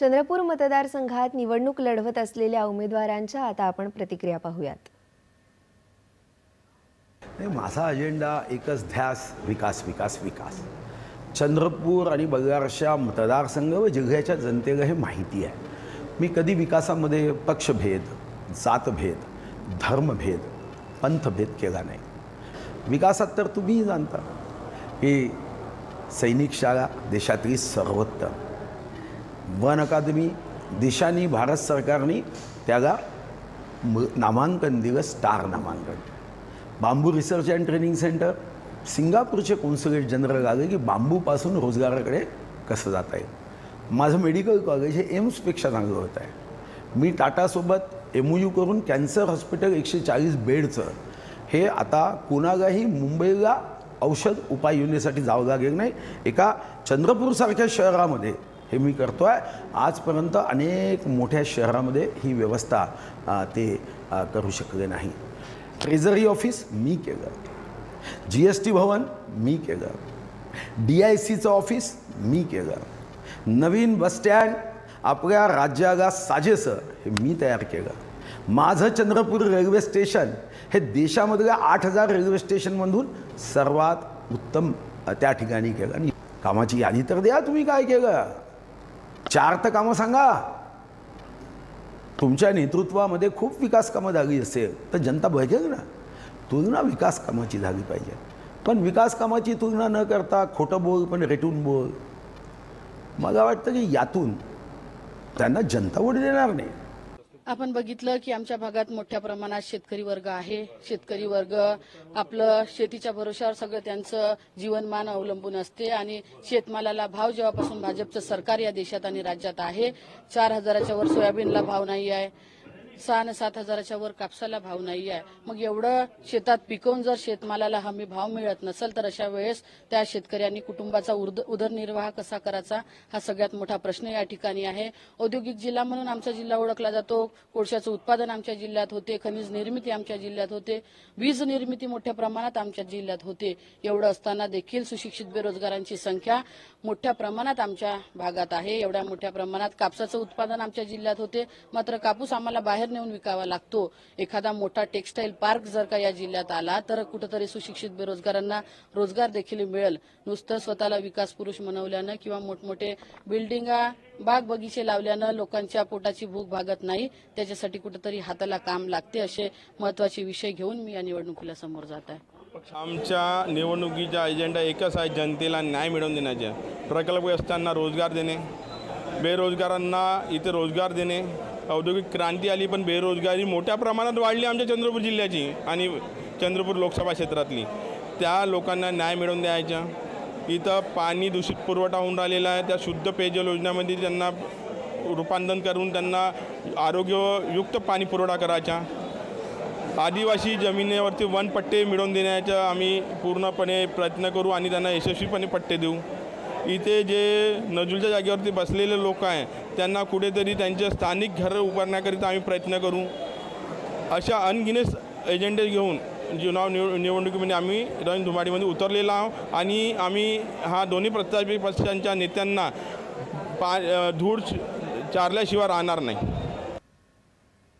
चंद्रपूर मतदारसंघात निवडणूक लढवत असलेल्या उमेदवारांच्या आता आपण प्रतिक्रिया पाहूयात. नाही माझा अजेंडा एकच ध्यास विकास विकास विकास. चंद्रपूर आणि बगारशा मतदारसंघ व जिल्ह्याच्या जनतेला हे माहिती आहे. मी कधी विकासामध्ये पक्षभेद जातभेद धर्मभेद पंथभेद केला नाही. विकासात तर तुम्हीही जाणता की सैनिक शाळा देशातली सर्वोत्तम. वन अकादमी देशाने भारत सरकारने त्याला म- नामांकन दिलं स्टार नामांकन. Bamboo research and training centre सिंगापूरचे कॉन्सुलेट जनरल आले की बांबूपासून रोजगाराकडे कसं जाता येईल माझं मेडिकल कॉलेज हे एम्सपेक्षा चांगलं होत आहे. मी टाटासोबत एम यू करून कॅन्सर हॉस्पिटल एकशे चाळीस बेडचं हे आता कोणालाही मुंबईला औषध उपाय योजनेसाठी जावं लागेल नाही. एका चंद्रपूरसारख्या शहरामध्ये हे मी करतो आहे आजपर्यंत अनेक मोठ्या शहरामध्ये ही व्यवस्था ते करू शकले नाही. ट्रेझरी ऑफिस मी केलं. जी एस टी भवन मी केलं. डी आय सीचं ऑफिस मी केलं. नवीन बसस्टँड आपल्या राज्याला साजेसं हे मी तयार केलं. माझं चंद्रपूर रेल्वे स्टेशन हे देशामधल्या आठ हजार रेल्वे स्टेशनमधून सर्वात उत्तम त्या ठिकाणी केलं. आणि कामाची यादी तर द्या तुम्ही काय केलं? चार तर कामं सांगा. तुमच्या नेतृत्वामध्ये खूप विकास कामं झाली असेल तर जनता बघेल ना तुलना विकास कामाची झाली पाहिजे. पण विकास कामाची तुलना न करता खोटं बोल पण रेटून बोल. मला वाटतं की यातून त्यांना जनता वोट देणार नाही. आपण बघितलं की आमच्या भागात मोठ्या प्रमाणात शेतकरी वर्ग आहे. शेतकरी वर्ग आपलं शेतीच्या भरोशावर सगळं त्यांचं जीवनमान अवलंबून असते आणि शेतमालाला भाव जेव्हापासून भाजपचं सरकार या देशात आणि राज्यात आहे चार हजाराच्या वर सोयाबीनला भाव नाही आहे. सहा आणि सात हजाराच्या वर कापसाला भाव नाही आहे मग एवढं शेतात पिकवून जर शेतमालाला हमी भाव मिळत नसेल तर अशा वेळेस त्या शेतकऱ्यांनी कुटुंबाचा उर्द- उदरनिर्वाह कसा करायचा? हा सगळ्यात मोठा प्रश्न या ठिकाणी आहे. औद्योगिक जिल्हा म्हणून आमचा जिल्हा ओळखला जातो. कोळशाचं उत्पादन आमच्या जिल्ह्यात होते. खनिज निर्मिती आमच्या जिल्ह्यात होते. वीज निर्मिती मोठ्या प्रमाणात आमच्या जिल्ह्यात होते. एवढं असताना देखील सुशिक्षित बेरोजगारांची संख्या मोठ्या प्रमाणात आमच्या भागात आहे. एवढ्या मोठ्या प्रमाणात कापसाचं उत्पादन आमच्या जिल्ह्यात होते. मात्र कापूस आम्हाला बाहेर नेऊन विकावा लागतो. एखादा मोठा टेक्स्टाईल पार्क जर का या जिल्ह्यात आला तर कुठेतरी सुशिक्षित बेरोजगारांना रोजगार देखील मिळेल. नुसतं स्वतःला विकास पुरुष म्हणवल्यानं किंवा मोठमोठे बिल्डिंगा बाग बगीचे लावल्यानं लोकांच्या पोटाची भूक भागत नाही त्याच्यासाठी कुठेतरी हाताला काम लागते असे महत्त्वाचे विषय घेऊन मी या निवडणुकीला समोर जात आहे. आमच्या निवडणुकीचा अजेंडा एकच आहे जनतेला न्याय मिळवून देण्याचा. प्रकल्पग्रस्तांना रोजगार देणे बेरोजगारांना इथे रोजगार देणे औद्योगिक क्रांती आली पण बेरोजगारी मोठ्या प्रमाणात वाढली आमच्या चंद्रपूर जिल्ह्याची आणि चंद्रपूर लोकसभा क्षेत्रातली. त्या लोकांना न्याय मिळवून द्यायचा. इथं पाणी दूषित पुरवठा होऊन राहिलेला आहे. त्या शुद्ध पेयजल योजनेमध्ये त्यांना रूपांतरण करून त्यांना आरोग्ययुक्त पाणी पुरवठा करायचा. आदिवासी जमिनीवरती वन पट्टे मिळवून देण्याचा आम्ही पूर्णपणे प्रयत्न करू आणि त्यांना यशस्वीपणे पट्टे देऊ. इथे जे नजूलच्या जागेवरती बसलेले लोक आहे त्यांना कुठेतरी त्यांचे स्थानिक घरं उभारण्याकरिता आम्ही प्रयत्न करू. अशा अनगिनेस एजेंडे घेऊन चुनाव निव निवडणुकीमध्ये आम्ही रण धुमाडीमध्ये उतरलेलो आहोत आणि आम्ही हा दोन्ही प्रस्तावित पक्षांच्या नेत्यांना पा धूळ चारल्याशिवाय राहणार नाही.